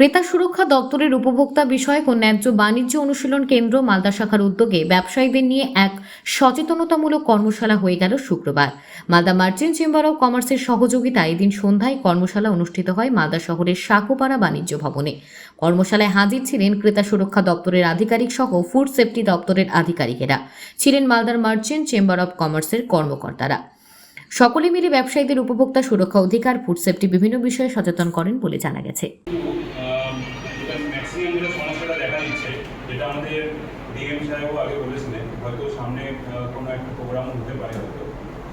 ক্রেতা সুরক্ষা দপ্তরের উপভোক্তা বিষয়ক ও ন্যায্য বাণিজ্য অনুশীলন কেন্দ্র মালদা শাখার উদ্যোগে ব্যবসায়ীদের নিয়ে এক সচেতনতামূলক কর্মশালা হয়ে গেল শুক্রবার। মালদা মার্চেন্ট চেম্বার অব কমার্সের সহযোগিতায় এদিন সন্ধ্যায় কর্মশালা অনুষ্ঠিত হয় মালদা শহরের সাকুপাড়া বাণিজ্য ভবনে। কর্মশালায় হাজির ছিলেন ক্রেতা সুরক্ষা দপ্তরের আধিকারিক সহ ফুড সেফটি দপ্তরের আধিকারিকেরা। ছিলেন মালদার মার্চেন্ট চেম্বার অব কমার্সের কর্মকর্তারা। সকলে মিলে ব্যবসায়ীদের উপভোক্তা সুরক্ষা অধিকার, ফুড সেফটি বিভিন্ন বিষয়ে সচেতন করেন বলে জানা গেছে। একটা হতে পারে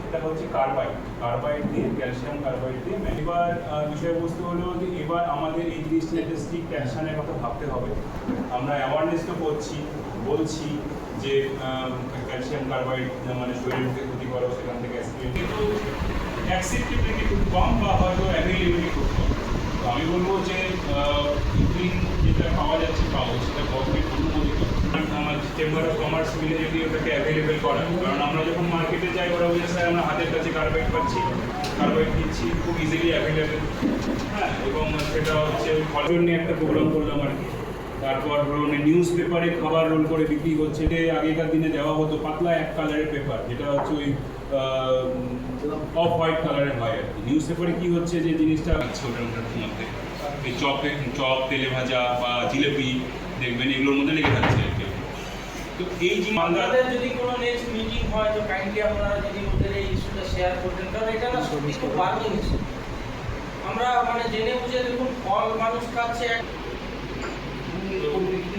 সেটা হচ্ছে কার্বাইড কার্বাইড দিয়ে ক্যালসিয়াম কার্বাইড দিয়ে এবার বিষয়বস্তু হলো যে এবার আমাদের এই জিনিসটা স্ট্রিক্ট অ্যাকশনের কথা ভাবতে হবে। আমরা অ্যাওয়ারনেস তো করছি, বলছি যে ক্যালসিয়াম কার্বাইড মানে শরীরের পক্ষে ক্ষতিকর সেখান থেকে অ্যাসপিরিন কিন্তু অ্যাক্সেপ্টেবিলিটি খুব কম বা হয়তো অ্যাভেলেবিলিটি খুব কম। তো আমি বলব যে ইউক্লিন যেটা পাওয়া যাচ্ছে পাবো সেটা গভর্নমেন্ট অনুমোদিত চেম্বার অফ কমার্স মিলে যদি ওটাকে অ্যাভেলেবেল করা। কারণ আমরা যখন মার্কেটে যাই, ওরা বলছে স্যার, আমরা হাতের কাছে পাচ্ছি। খুব ইজিলি অ্যাভেলেবেল হ্যাঁ এবং সেটা হচ্ছে ফলন নিয়ে একটা প্রোগ্রাম করলাম আর কি। তারপর ধরুন নিউজ পেপারে খাবার রোল করে বিক্রি হচ্ছে। আগেকার দিনে দেওয়া হতো পাতলা এক কালারের পেপার যেটা হচ্ছে ওই অফ হোয়াইট কালারের হয় আর কি। নিউজ পেপারে কী হচ্ছে যে জিনিসটা আছে ওটার মধ্যে। এই চপে, চপ, তেলে ভাজা বা জিলেপি, দেখবেন এগুলোর মধ্যে লেগে থাকছে। তো এই মালদা যদি কোনো নেক্সট মিটিং হয় তো কাইন্ডলি আপনারা যদি ওদের এই ইস্যুটা শেয়ার করতেন। কারণ এটা না সত্যি খুব বার্নিং ইস্যু আমরা মানে জেনে বুঝে দেখুন ফল মানুষ খাচ্ছে এক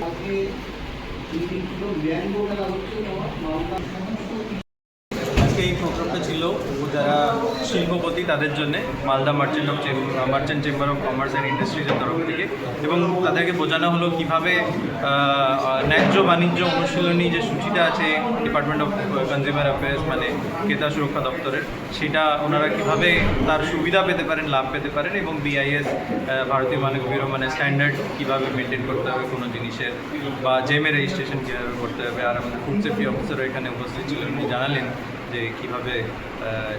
আজকে এই প্রোগ্রামটা ছিল। যারা শিল্পপতি, তাদের জন্য Malda merchant of merchant chamber of commerce and ইন্ডাস্ট্রিজের তরফ থেকে। এবং তাদেরকে বোঝানো হলো কীভাবে ন্যায্য বাণিজ্য অনুশীলনী যে সূচিটা আছে ডিপার্টমেন্ট অফ কনজিউমার অ্যাফেয়ার্স মানে ক্রেতা সুরক্ষা দপ্তরের, সেটা ওনারা কীভাবে তার সুবিধা পেতে পারেন, লাভ পেতে পারেন এবং বিআইএস ভারতীয় মানক ব্যুরো মানে স্ট্যান্ডার্ড কীভাবে মেনটেন করতে হবে কোনো জিনিসের, বা জেমের রেজিস্ট্রেশন কীভাবে করতে হবে। আর আমাদের ফুড সেফটি অফিসারও এখানে উপস্থিত ছিলেন, উনি জানালেন যে কীভাবে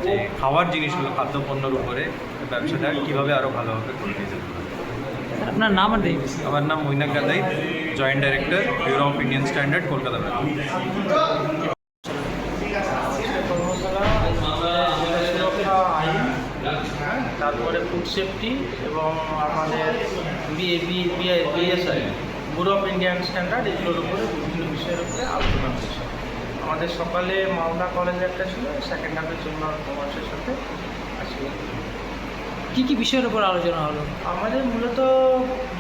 যে খাওয়ার জিনিসগুলো খাদ্যপণ্যর উপরে ব্যবসাটা কীভাবে আরও ভালোভাবে করে দিতে পারে। আপনার নাম আর আমার নাম Mainak Gadai joint director bureau of Indian standard Kolkata তারপরে ফুড সেফটি এবং আমাদের BSI bureau of Indian standard এগুলোর উপরে বিভিন্ন বিষয়ের উপরে আলোচনা হয়েছে আমাদের সকালে মালদা কলেজে একটা ছিল সেকেন্ড হাফে চেম্বার অফ কমার্সের সাথে আজকে কি কি বিষয়ের উপর আলোচনা হলো? আমাদের মূলত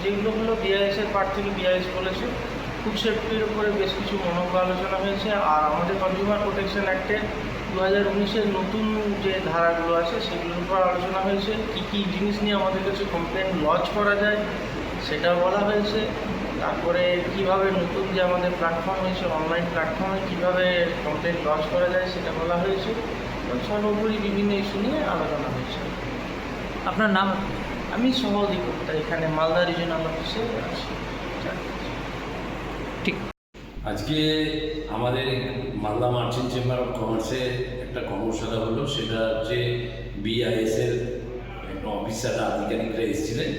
যেগুলো হলো বিআইএসের পার্ট থেকে বিআইএস বলেছে ফুড সেফটির উপরে বেশ কিছু মনোজ্ঞ আলোচনা হয়েছে আর আমাদের কনজিউমার প্রোটেকশন অ্যাক্টে দু হাজার উনিশের নতুন যে ধারাগুলো আছে সেগুলোর উপর আলোচনা হয়েছে কী কী জিনিস নিয়ে আমাদের কাছে কমপ্লেন লঞ্চ করা যায় সেটা বলা হয়েছে। তারপরে কীভাবে নতুন যে আমাদের প্ল্যাটফর্ম হয়েছে অনলাইন প্ল্যাটফর্মে কীভাবে কমপ্লেন লঞ্চ করা যায় সেটা বলা হয়েছে। এবং সর্বোপরি বিভিন্ন ইস্যু নিয়ে আলোচনা হয়েছে। আপনার নাম? আমি সহ অধিকর্তা এখানে মালদা রিজনাল অফিসে আছি। ঠিক। আজকে আমাদের মালদা মার্চেন্ট চেম্বার অফ কমার্সে একটা কর্মশালা হলো সেটা হচ্ছে বিআইএসের একটা অফিসাররা আধিকারিকরা এসেছিলেন।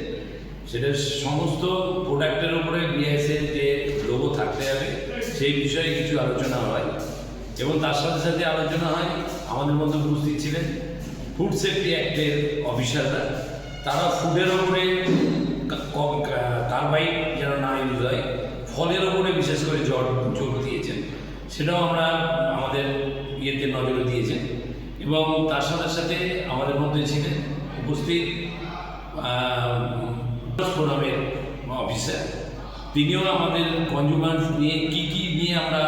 সেটা সমস্ত প্রোডাক্টের উপরে বিআইএসের যে লোগো থাকতে হবে, সেই বিষয়ে কিছু আলোচনা হয়। এবং তার সাথে সাথে আলোচনা হয়, আমাদের মধ্যে উপস্থিত ছিলেন ফুড সেফটি অ্যাক্টের অফিসাররা। তারা ফুডের ওপরে কার্বাইড যেন না ইউজ হয়, ফলের ওপরে বিশেষ করে জোর জোর দিয়েছেন। সেটাও আমরা আমাদের ইয়েতে নজরে দিয়েছেন। এবং তার সাথে সাথে আমাদের মধ্যে ছিলেন উপস্থিত ফোরামের অফিসার তিনিও আমাদের কনজিউমার নিয়ে কি কি নিয়ে আমরা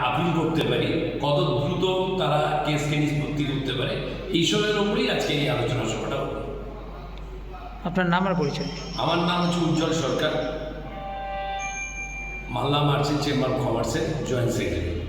আপিল করতে পারি কত দ্রুত তারা কেসকে নিষ্পত্তি করতে পারে এইসবের ওপরেই আজকে এই আলোচনা সভাটা হলো আপনার নাম আর পরিচয়? আমার নাম হচ্ছে Ujjwal Sarkar. Malda merchant chamber of কমার্সের জয়েন্ট সেক্রেটারি